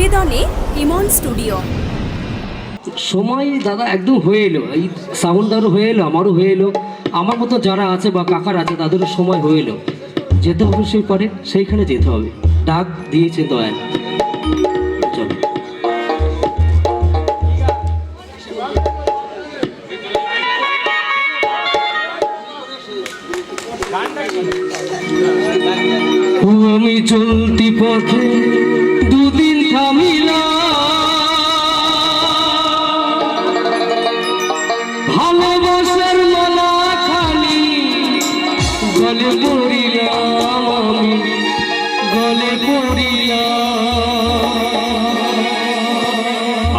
নিবেদনে ইমন studio. সময় দাদা একদম হয়ে এলো। এই সাউন্ডদারও হয়ে এলো, আমারও হয়ে এলো। আমার মতো যারা আছে বা কাকার আছে, তাদেরও সময় হয়ে এলো। যেতে হবে সেই পরে, সেইখানে যেতে হবে। ডাক দিয়েছে দয়াল। চলো। আমি চলতি গলে পড়িলাম আমি, গলে পড়িলাম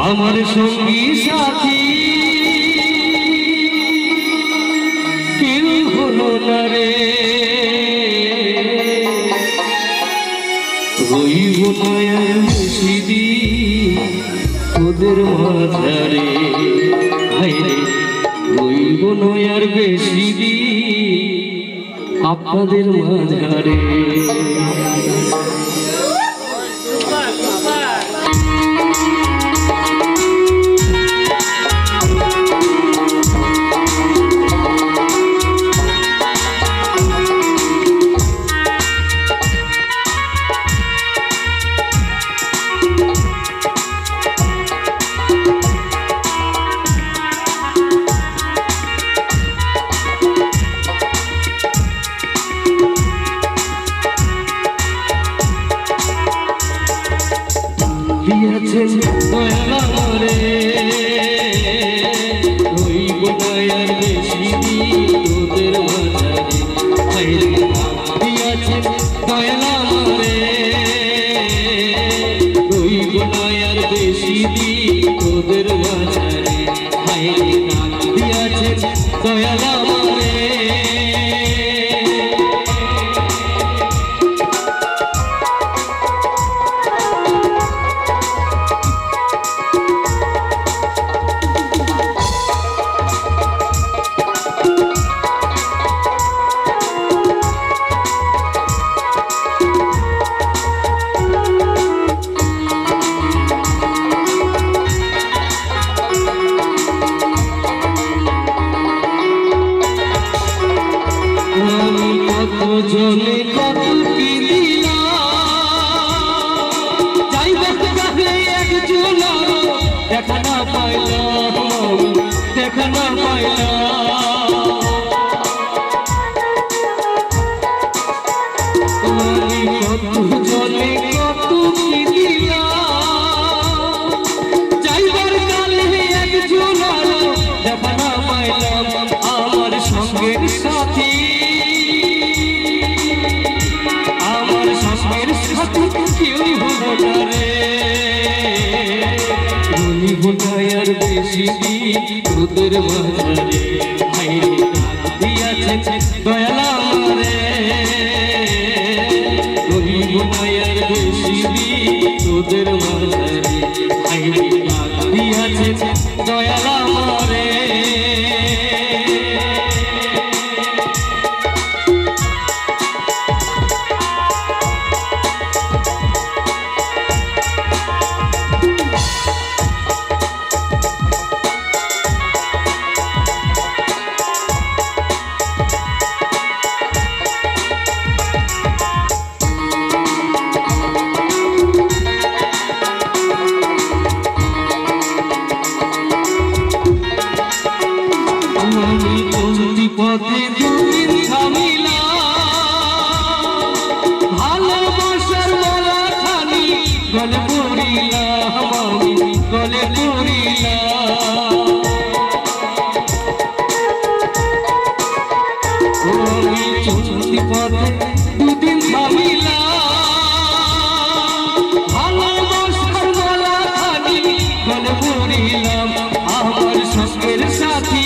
আমার সঙ্গী সাথী, কেউ হলো না রে। হইব নয়ার মুর্শিদি ওদের মাঝারে। হাইরে হইব নয়ার বেশি দি আপনাদের মাঝারে দিয়েছেন দয়াল আমারে হইব নয়ার বেশি দি তোদের মাঝারে। হাইরে দিয়েছেন দয়াল আমারে হইব নয়ার বেশি দি তোদের মাঝারে। হাইরে দিয়েছেন দয়াল আমারে কত কত কি দিলাম? যাই বলতে কাছে একজন দেখা না পাইলাম দেখা না পাইলাম। তোদের মাঝারে দিয়াছে দয়ালা আমারে বলি বোনায়ার বেশি তোদের মাঝারে গলে পড়িলাম আমি গলে পড়িলাম আমি চলতি পথে দুদিন থামিলাম ভালোবাসার মালা খানি গলে পড়িলাম, আমার সঙ্গের সাথী।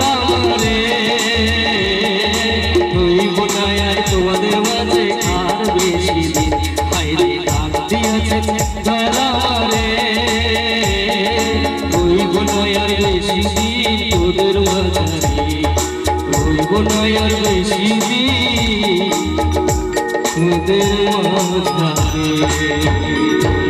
হইব না আর বেশি দিন তোদের মাঝারে